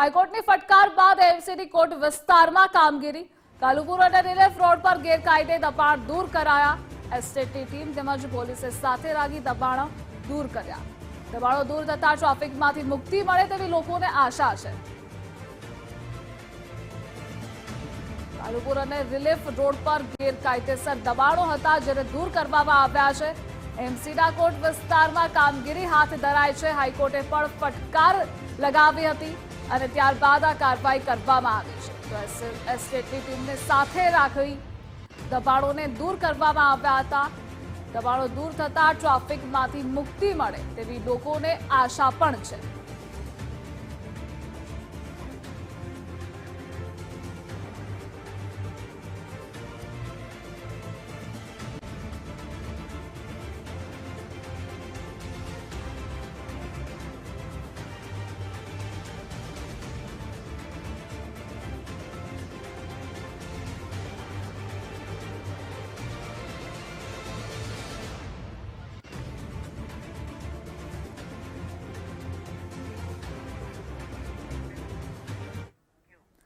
હાઈકોર્ટની ફટકાર બાદ MCD court વિસ્તારમાં કામગીરી. કાલુપુર અને રિલેફ રોડ પર ગેરકાયદે દબાણ દૂર કરાયા. એસટીટી ટીમ તેમજ પોલીસે સાથે લાગી દબાણો દૂર કર્યા. દબાણો દૂર થતા ટ્રાફિકમાંથી મુક્તિ મળે તેવી લોકોને આશા છે. કાલુપુર રિલીફ રોડ પર ગેરકાયદેસર દબાણો હતા જેને દૂર કરવામાં આવ્યા છે. એમસીડા કોર્ટ વિસ્તારમાં કામગીરી હાથ ધરાય છે. હાઈકોર્ટે પણ ફટકાર લગાવી હતી. અને ત્યારબાદ આ કાર્યવાહી કરવામાં આવી છે. તો એસટીટી ટીમને સાથે રાખી દબાણોને દૂર કરવામાં આવ્યા હતા. દબાણો દૂર થતાં ટ્રાફિકમાંથી મુક્તિ મળે તેવી લોકોને આશા પણ છે.